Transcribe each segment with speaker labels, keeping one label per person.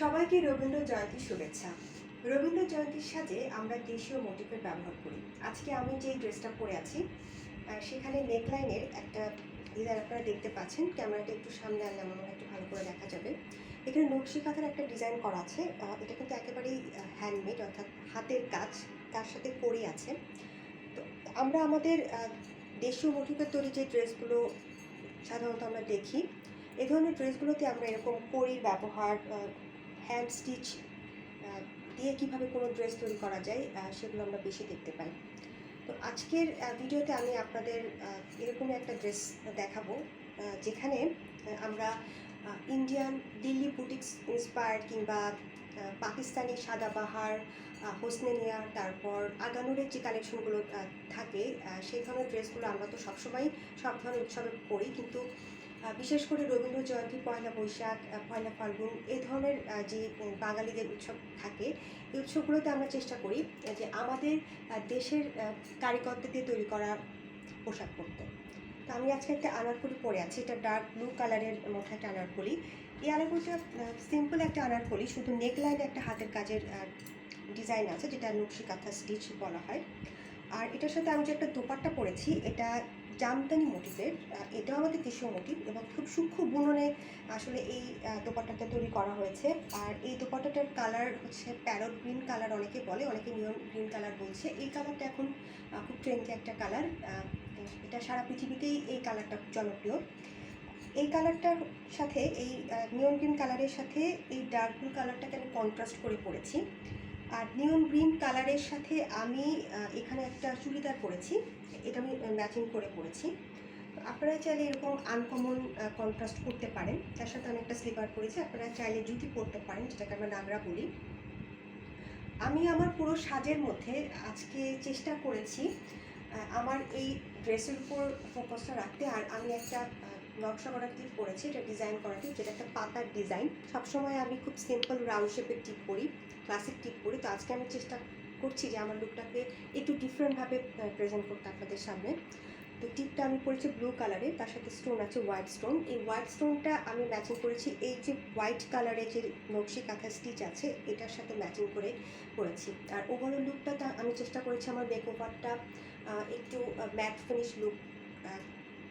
Speaker 1: সবাইকে রবীন্দ্র জয়ন্তী শুভেচ্ছা। রবীন্দ্র জয়ন্তীর সাজে আমরা দেশীয় মোটিভের ব্যবহার করি। আজকে আমি যে ড্রেসটা পরে আছি সেখানে নেকলাইনের একটা ডিজাইন আপনারা দেখতে পাচ্ছেন। ক্যামেরাটা একটু সামনে আনলে আমার একটু ভালো করে দেখা যাবে। এখানে নকশি কাঁথার একটা ডিজাইন করা আছে। এটা কিন্তু একেবারেই হ্যান্ডমেড অর্থাৎ হাতের কাজ, তার সাথে করি আছে। তো আমরা আমাদের দেশীয় মোটিভের তৈরি যে ড্রেসগুলো সাধারণত আমরা দেখি এই ধরনের ড্রেসগুলোতে আমরা এরকম কড়ির ব্যবহার হ্যান্ড স্টিচ দিয়ে কীভাবে কোনো ড্রেস তৈরি করা যায় সেগুলো আমরা বেশি দেখতে পাই। তো আজকের ভিডিওতে আমি আপনাদের আহ, এরকমই একটা ড্রেস দেখাবো যেখানে আমরা ইন্ডিয়ান দিল্লি বুটিক্স ইন্সপায়ার্ড কিংবা পাকিস্তানি সাদাবাহার হোসনেনিয়া তারপর আগানুরের যে কালেকশনগুলো থাকে সেই ধরনের ড্রেসগুলো আমরা তো সবসময় সব ধরনের উৎসবে পরি কিন্তু বিশেষ করে রবীন্দ্র জয়ন্তী, পয়লা বৈশাখ পয়লা ফাল্গুন, এই ধরনের যে বাঙালিদের উৎসব থাকে, এই উৎসবগুলোতে আমরা চেষ্টা করি যে আমাদের দেশের কারিগরদের দিয়ে তৈরি করা পোশাক পরতে। তো আমি আজকে একটা আনারকলি পরে আছি, এটা ডার্ক ব্লু কালারের মধ্যে একটা আনারকলি। এই আনারকলিটা সিম্পল একটা আনারকলি, শুধু নেকলাইনে একটা হাতের কাজের ডিজাইন আছে, যেটা নকশি কাঁথা স্টিচ বলা হয়। আর এটার সাথে আমি যে একটা দোপাট্টা পরেছি, এটা জামদানি মোটিভের এটাও আমাদের দেশীয় মোটিভ এবং খুব সূক্ষ্ম বুননে আসলে এই দোপাট্টাটা তৈরি করা হয়েছে। আর এই দোপাট্টাটার কালার হচ্ছে প্যারট গ্রিন কালার অনেকে বলে, অনেকে নিয়ন গ্রিন কালার বলছে। এই কালারটা এখন খুব ট্রেন্ডি একটা কালার এটা সারা পৃথিবীতেই এই কালারটা খুব জনপ্রিয়। এই কালারটার সাথে, এই নিয়ন গ্রিন কালারের সাথে এই ডার্ক ব্লু কালারটাকে আমি কন্ট্রাস্ট করে পরেছি আর নিয়ন গ্রিন কালারের সাথে আমি এখানে একটা চুড়িদার পরেছি। এটা আমি ম্যাচিং করে পরেছি আপনারা চাইলে এরকম আনকমন কন্ট্রাস্ট করতে পারেন। তার সাথে আমি একটা স্লিপার পরেছি আপনারা চাইলে জুতি পরতে পারেন, যেটাকে আমরা নাগরা বলি। আমি আমার পুরো সাজের মধ্যে আজকে চেষ্টা করেছি আমার এই ড্রেসের উপর ফোকাসটা রাখতে। আর আমি একটা নকশা করা টিপ পরেছি এটা ডিজাইন করা টিপ যেটা একটা পাতার ডিজাইন সবসময় আমি খুব সিম্পল রাউন্ড শেপের টিপ পরি ক্লাসিক টিপ পরি তো আজকে আমি চেষ্টা করছি যে আমার লুকটাকে একটু ডিফারেন্টভাবে প্রেজেন্ট করতে আপনাদের সামনে। তো টিপটা আমি পরেছি ব্লু কালারের তার সাথে স্টোন আছে হোয়াইট স্টোন এই হোয়াইট স্টোনটা আমি ম্যাচিং করেছি, এই যে হোয়াইট কালারের যে নকশি কাঁথা স্টিচ আছে, এটার সাথে ম্যাচিং করে করেছি। আর ওভারঅল লুকটা আমি চেষ্টা করেছি আমার মেকওভারটা একটু ম্যাট ফিনিশ লুক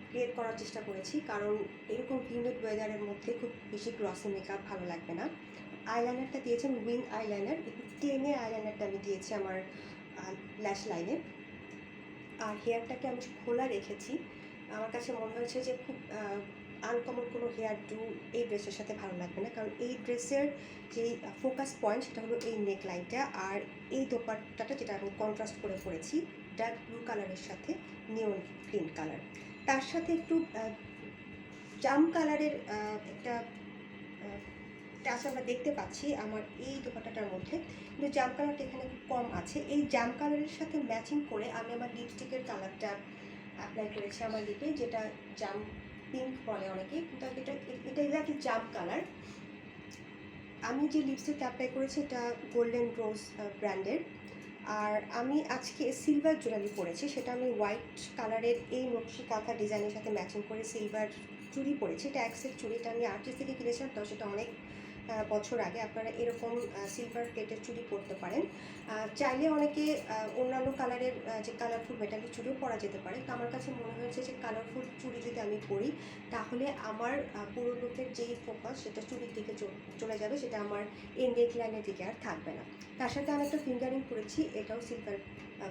Speaker 1: ক্রিয়েট করার চেষ্টা করেছি। কারণ এরকম হিউমিড ওয়েদারের মধ্যে খুব বেশি গ্লসি মেকআপ ভালো লাগবে না। আইলাইনারটা দিয়েছি আমি উইং আইলাইনার একটু আইলাইনারটা আমি দিয়েছি আমার ল্যাশ লাইনে আর হেয়ারটাকে আমি খোলা রেখেছি। আমার কাছে মনে হয়েছে যে খুব আনকমন কোনো হেয়ার ডু এই ড্রেসের সাথে ভালো লাগবে না। কারণ এই ড্রেসের যে ফোকাস পয়েন্ট সেটা হলো এই নেক লাইনটা আর এই দোপাট্টাটা যেটা আমি কন্ট্রাস্ট করে পরেছি ডার্ক ব্লু কালারের সাথে নিয়ন গ্রিন কালার তার সাথে একটু জাম কালারের একটা টাচ আমরা দেখতে পাচ্ছি আমার এই দোপাট্টাটার মধ্যে। কিন্তু জাম কালারটা এখানে খুব কম আছে। এই জাম কালারের সাথে ম্যাচিং করে আমি আমার লিপস্টিকের কালারটা অ্যাপ্লাই করেছি আমার লিপে যেটা জাম পিঙ্ক বলে অনেকে। কিন্তু এটা এটা এক্স্যাক্টলি জাম কালার আমি যে লিপস্টিক অ্যাপ্লাই করেছি, এটা গোল্ডেন রোজ ব্র্যান্ডের আর আমি আজকে সিলভার জুয়েলারি পরেছি, সেটা আমি হোয়াইট কালারের এই নকশি কাঁথা ডিজাইনের সাথে ম্যাচিং করে সিলভার চুড়ি পরেছি। এটা অ্যাক্সের চুড়িটা আমি আর্টিস্ট থেকে কিনেছিলাম তো সেটা অনেক বছর আগে আপনারা এরকম সিলভার প্লেটের চুড়ি পরতে পারেন। চাইলে অনেকে অন্যান্য কালারের যে কালারফুল মেটালিক চুড়িও পরা যেতে পারে। তো আমার কাছে মনে হয়েছে যে কালারফুল চুড়ি যদি আমি পরি, তাহলে আমার পুরো লুকের যেই ফোকাস সেটা চুড়ির দিকে চল- যাবে, সেটা আমার এই লাইনের দিকে আর থাকবে না। তার সাথে আমি একটা ফিঙ্গারিং করেছি, এটাও সিলভার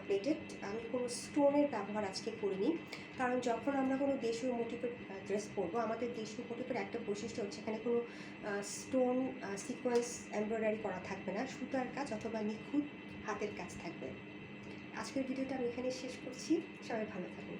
Speaker 1: প্লেটেড আমি কোনো স্টোনের ব্যবহার আজকে করিনি। কারণ যখন আমরা কোনো দেশীয় মোটিভের ড্রেস পরবো, আমাদের দেশীয় মোটিভের একটা বৈশিষ্ট্য হচ্ছে এখানে কোনো স্টোন সিকোয়েন্স এমব্রয়ডারি করা থাকবে না। সুতার কাজ অথবা নিখুঁত হাতের কাজ থাকবে। আজকের ভিডিওটা আমি এখানে শেষ করছি। সবাই ভালো থাকুন।